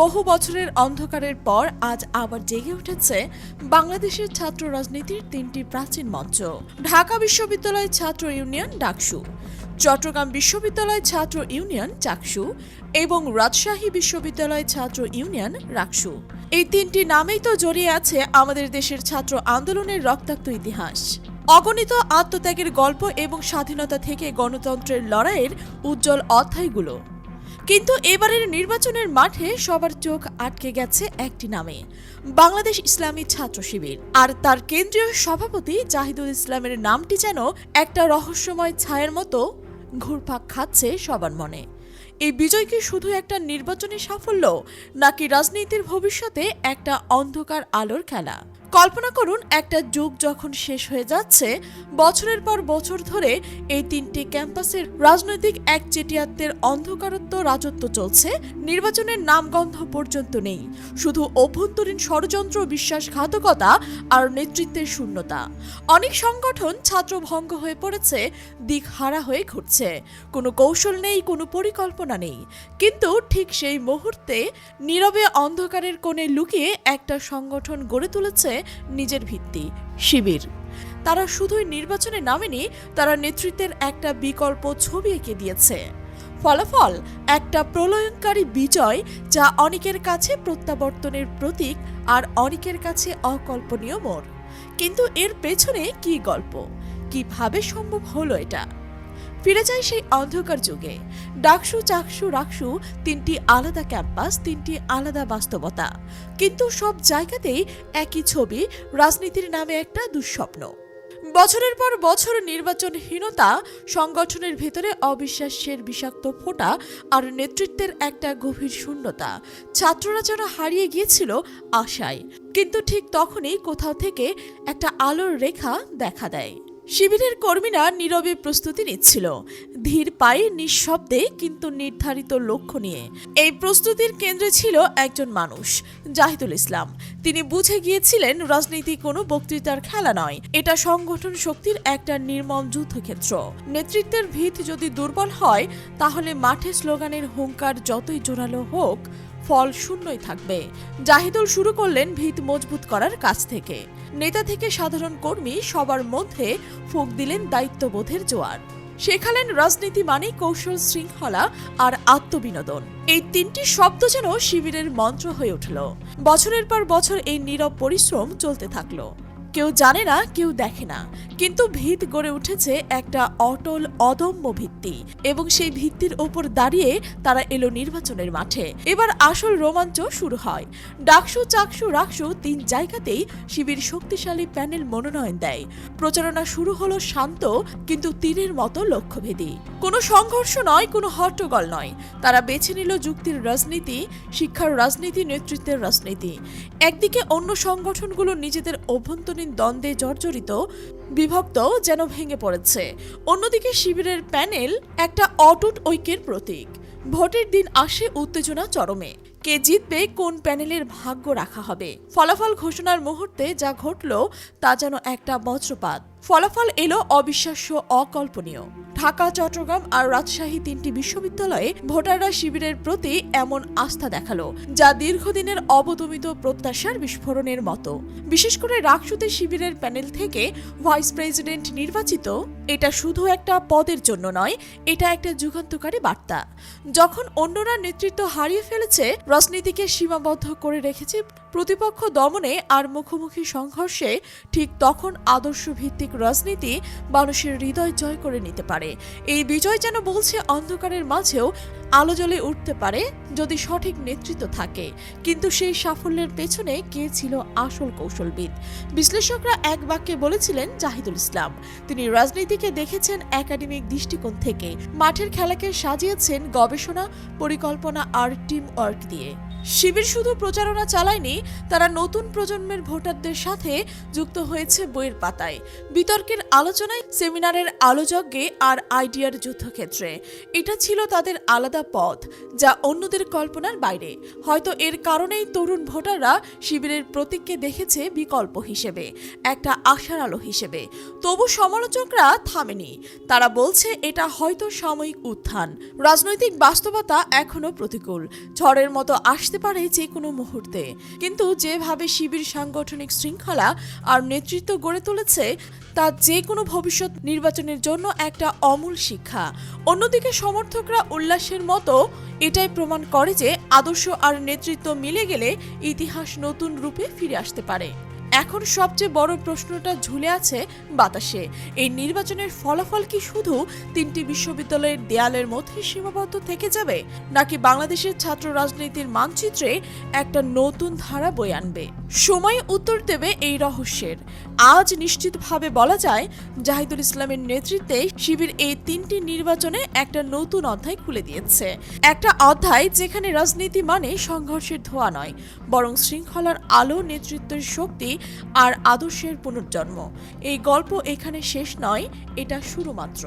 বহু বছরের অন্ধকারের পর আজ আবার জেগে উঠেছে বাংলাদেশের ছাত্র রাজনীতির তিনটি প্রাচীন মঞ্চ। ঢাকা বিশ্ববিদ্যালয় ছাত্র ইউনিয়ন ডাকসু, চট্টগ্রাম বিশ্ববিদ্যালয় ছাত্র ইউনিয়ন চাকসু এবং রাজশাহী বিশ্ববিদ্যালয় ছাত্র ইউনিয়ন রাকসু। এই তিনটি নামেই তো জড়িয়ে আছে আমাদের দেশের ছাত্র আন্দোলনের রক্তাক্ত ইতিহাস। অগণিত আত্মত্যাগের গল্প এবং স্বাধীনতা থেকে গণতন্ত্রের লড়াইয়ের উজ্জ্বল অধ্যায়গুলো। কিন্তু এবারের নির্বাচনের মাঠে সবার চোখ আটকে গেছে একটি নামে, বাংলাদেশ ইসলামী ছাত্র শিবির। আর তার কেন্দ্রীয় সভাপতি জাহিদুল ইসলামের নামটি যেন একটা রহস্যময় ছায়ের মতো ঘুরপাক খাচ্ছে সবার মনে। এই বিজয় কি শুধু একটা নির্বাচনী সাফল্য, নাকি রাজনীতির ভবিষ্যতে একটা অন্ধকার আলোর খেলা? কল্পনা করুন, একটা যুগ যখন শেষ হয়ে যাচ্ছে, বছরের পর বছর ধরে এই তিনটি ক্যাম্পাসের রাজনৈতিক একচেটিয়াত্বের অন্ধকারত্ব রাজত্ব চলছে, নির্বাচনের নামগন্ধ পর্যন্ত নেই। শুধু অভ্যন্তরীণ ষড়যন্ত্র, বিশ্বাসঘাতকতা আর নেতৃত্বের শূন্যতা। অনেক সংগঠন ছাত্রভঙ্গ হয়ে পড়েছে দিক হারা হয়ে ঘুরছে। কোনো কৌশল নেই, কোনো পরিকল্পনা নেই। কিন্তু ঠিক সেই মুহূর্তে নীরবে অন্ধকারের কোণে লুকিয়ে একটা সংগঠন গড়ে তুলেছে নিজের ভিত্তি, শিবির। তারা শুধুই নির্বাচনে নামেনি, তারা নেতৃত্বের একটা বিকল্প ছবি এঁকে দিয়েছে। ফলাফল, একটা প্রলয়ঙ্কারী বিজয় যা অনেকের কাছে প্রত্যাবর্তনের প্রতীক আর অনেকের কাছে অকল্পনীয় মোড়। কিন্তু এর পেছনে কি গল্প? কীভাবে সম্ভব হলো এটা? ফিরে যায় সেই অন্ধকার যুগে। ডাকসু, চাকসু, রাকসু, তিনটি আলাদা ক্যাম্পাস, তিনটি আলাদা বাস্তবতা। কিন্তু সব জায়গাতেই একই ছবি, রাজনীতির নামে একটা দুঃস্বপ্ন। বছরের পর বছর নির্বাচনহীনতা, সংগঠনের ভেতরে অবিশ্বাসের বিষাক্ত ফোঁটা আর নেতৃত্বের একটা গভীর শূন্যতা। ছাত্ররা যেন হারিয়ে গিয়েছিল আশায়। কিন্তু ঠিক তখনই কোথাও থেকে একটা আলোর রেখা দেখা দেয়। শিবিরের কর্মীরা নীরবে প্রস্তুতি নিচ্ছিল। ধীর পায়ে, নিঃশব্দে, কিন্তু নির্ধারিত লক্ষ্য নিয়ে। এই প্রস্তুতির কেন্দ্রে ছিল একজন মানুষ, জাহিদুল ইসলাম। তিনি বুঝে গিয়েছিলেন, রাজনীতি কোনো বক্তৃতার খেলা নয়। এটা সংগঠন শক্তির একটা নির্মম যুদ্ধক্ষেত্র। নেতৃত্বের ভিত যদি দুর্বল হয়, তাহলে মাঠে স্লোগানের হুঙ্কার যতই জোরালো হোক ফল শূন্যই থাকবে। জাহিদুল শুরু করলেন ভিত মজবুত করার কাজ থেকে। নেতা থেকে সাধারণ কর্মী সবার মধ্যে ফুক দিলেন দায়িত্ববোধের জোয়ার। শেখালেন রাজনীতি মানে কৌশল শৃঙ্খলা আর আত্মবিনোদন। এই তিনটি শব্দ যেন শিবিরের মন্ত্র হয়ে উঠল। বছরের পর বছর এই নীরব পরিশ্রম চলতে থাকল। কেউ জানে না, কেউ দেখে না। কিন্তু ভিত গড়ে উঠেছে একটা অটল, অদম্য ভিত্তি এবং সেই ভিত্তির ওপর দাঁড়িয়ে তারা এলো নির্বাচনের মাঠে। এবার আসল রোমাঞ্চ শুরু হয়। ডাকসু, চাকসু, রাকসু তিন জায়গাতেই শিবির শক্তিশালী প্যানেল মনোনয়ন দেয়। প্রচারণা শুরু হলো শান্ত কিন্তু তীরের মতো লক্ষ্যভেদী। কোনো সংঘর্ষ নয়, কোনো হট্টগোল নয়। তারা বেছে নিল যুক্তির রাজনীতি, শিক্ষার রাজনীতি, নেতৃত্বের রাজনীতি। একদিকে অন্য সংগঠনগুলো নিজেদের অভ্যন্তরীণ দ্বন্দ্বে জর্জরিত, বিভক্ত যেন ভেঙে পড়েছে। অন্যদিকে শিবিরের প্যানেল একটা অটুট ঐক্যের প্রতীক। ভোটের দিন আসে উত্তেজনা চরমে। কে জিতবে, কোন প্যানেলের ভাগ্য রাখা হবে? ফলাফল ঘোষণার মুহূর্তে যা ঘটল তা যেন একটা বজ্রপাত। ফলাফল এলো অবিশ্বাস্য, অকল্পনীয়। ঢাকা, চট্টগ্রাম আর রাজশাহী তিনটি বিশ্ববিদ্যালয়ে ভোটাররা শিবিরের প্রতি এমন আস্থা দেখাল, যা দীর্ঘদিনের অবদমিত প্রত্যাশার বিস্ফোরণের মতো। বিশেষ করে রাকসুতে শিবিরের প্যানেল থেকে ভাইস প্রেসিডেন্ট নির্বাচিত, এটা শুধু একটা পদের জন্য নয়, এটা একটা যুগান্তকারী বার্তা। যখন অন্যরা নেতৃত্ব হারিয়ে ফেলেছে, রাজনীতিকে সীমাবদ্ধ করে রেখেছে প্রতিপক্ষ দমনে আর মুখোমুখি সংঘর্ষে, ঠিক তখন আদর্শ ভিত্তিক রাজনীতি মানুষের হৃদয় জয় করে নিতে পারে। এই বিজয় যেন বলছে অন্ধকারের মাঝেও আলো জ্বলে উঠতে পারে যদি সঠিক নেতৃত্ব থাকে। কিন্তু সেই সাফল্যের পেছনে কে ছিল আসল কৌশলবিদ? বিশ্লেষকরা এক বাক্যে বলেছিলেন জাহিদুল ইসলাম। তিনি রাজনীতিকে দেখেছেন একাডেমিক দৃষ্টিকোণ থেকে। মাঠের খেলাকে সাজিয়েছেন গবেষণা, পরিকল্পনা আর টিম ওয়ার্ক দিয়ে। শিবির শুধু প্রচারণা চালায়নি, তারা নতুন প্রজন্মের ভোটারদের সাথে যুক্ত হয়েছে বইয়ের পাতায়। বিতর্কের আলোচনায় সেমিনারের আলোযজ্ঞে আর আইডিয়ার যুদ্ধক্ষেত্রে। এটা ছিল তাদের আলাদা পথ, যা অন্যদের কল্পনার বাইরে। হয়তো এর কারণেই তরুণ ভোটাররা শিবিরের প্রতীককে দেখেছে বিকল্প হিসেবে, একটা আশার আলো হিসেবে। তবু সমালোচকরা থামেনি। তারা বলছে, এটা হয়তো সাময়িক উত্থান। রাজনৈতিক বাস্তবতা এখনও প্রতিকূল। ঝড়ের মতো আসতে পারে যে কোনো মুহূর্তে। কিন্তু যেভাবে শিবির সাংগঠনিক শৃঙ্খলা আর নেতৃত্ব গড়ে তুলেছে, তা যে কোনো ভবিষ্যৎ নির্বাচনের জন্য একটা অমূল শিক্ষা। অন্যদিকে সমর্থকরা উল্লাসের মতো এটাই প্রমাণ করে যে আদর্শ আর নেতৃত্ব মিলে গেলে ইতিহাস নতুন রূপে ফিরে আসতে পারে। এখন সবচেয়ে বড় প্রশ্নটা ঝুলে আছে বাতাসে। এই নির্বাচনের ফলাফল কি শুধু তিনটি বিশ্ববিদ্যালয়ের দেয়ালের মধ্যে সীমাবদ্ধ থেকে যাবে, নাকি বাংলাদেশের ছাত্র রাজনীতির মানচিত্রে একটা নতুন ধারা বয়ে আনবে? সময় উত্তর দেবে এই রহস্যের। আজ নিশ্চিতভাবে বলা যায়, জাহিদুল ইসলামের নেতৃত্বে শিবির এই তিনটি নির্বাচনে একটা নতুন অধ্যায় খুলে দিয়েছে। একটা অধ্যায় যেখানে রাজনীতি মানে সংঘর্ষের ধোয়া নয়, বরং শৃঙ্খলার আলো নেতৃত্বের শক্তি আর আদর্শের পুনর্জন্ম। এই গল্প এখানে শেষ নয়, এটা শুরু মাত্র